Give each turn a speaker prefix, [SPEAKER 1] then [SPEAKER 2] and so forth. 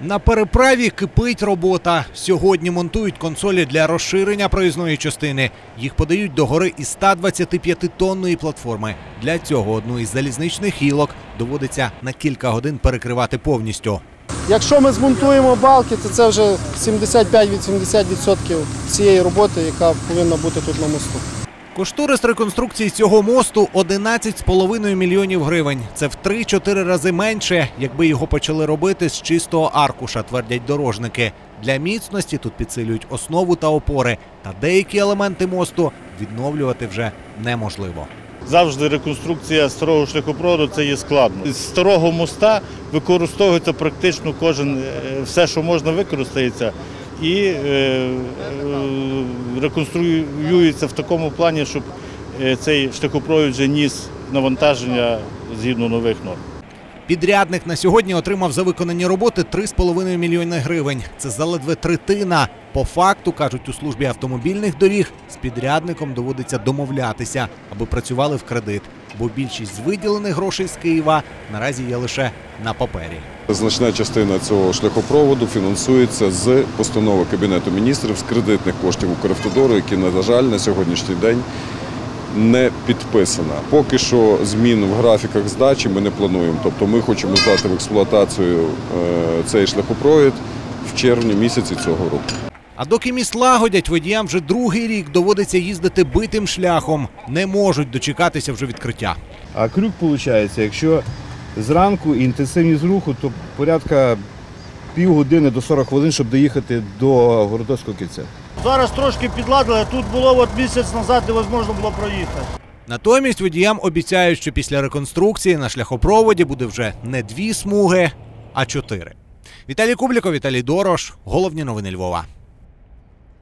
[SPEAKER 1] На переправі кипить робота. Сьогодні монтують консолі для розширення проїзної частини. Їх подають до гори із 125-тонної платформи. Для цього одну із залізничних гілок доводиться на кілька годин перекривати повністю.
[SPEAKER 2] Якщо ми змонтуємо балки, то це вже 75-80% всієї роботи, яка повинна бути тут на мосту.
[SPEAKER 1] Кошторис реконструкції цього мосту 11,5 мільйонів гривень. Це в 3-4 рази менше, якби його почали робити з чистого аркуша, твердять дорожники. Для міцності тут підсилюють основу та опори, та деякі елементи мосту відновлювати вже неможливо.
[SPEAKER 3] Завжди реконструкція старого шляхопроводу це є складно. З старого моста використовується практично кожен е, все, що можна використається, і е, е, реконструюється в такому плані, щоб е, цей шляхопровід вже ніс навантаження згідно нових норм.
[SPEAKER 1] Підрядник на сьогодні отримав за виконані роботи 3,5 мільйони гривень. Це заледве третина. По факту кажуть у службі автомобільних доріг, з підрядником доводиться домовлятися, аби працювали в кредит. Бо більшість виділених грошей з Києва наразі є лише на папері.
[SPEAKER 4] Значна частина цього шляхопроводу фінансується з постанови Кабінету міністрів з кредитних коштів Укравтодору, які, на жаль, на сьогоднішній день не підписана. Поки що змін в графіках здачі ми не плануємо. Тобто ми хочемо здати в експлуатацію е, цей шляхопровід в червні місяці цього року.
[SPEAKER 1] А доки міст лагодять, водіям вже другий рік доводиться їздити битим шляхом. Не можуть дочекатися вже відкриття.
[SPEAKER 5] А крюк виходить, якщо зранку і інтенсивність руху, то порядка півгодини до 40 хвилин, щоб доїхати до Городоцького кільця.
[SPEAKER 6] Зараз трошки підладили, тут було от місяць назад невозможно було проїхати.
[SPEAKER 1] Натомість водіям обіцяють, що після реконструкції на шляхопроводі буде вже не дві смуги, а чотири. Віталій Кубліков, Віталій Дорош. Головні новини Львова.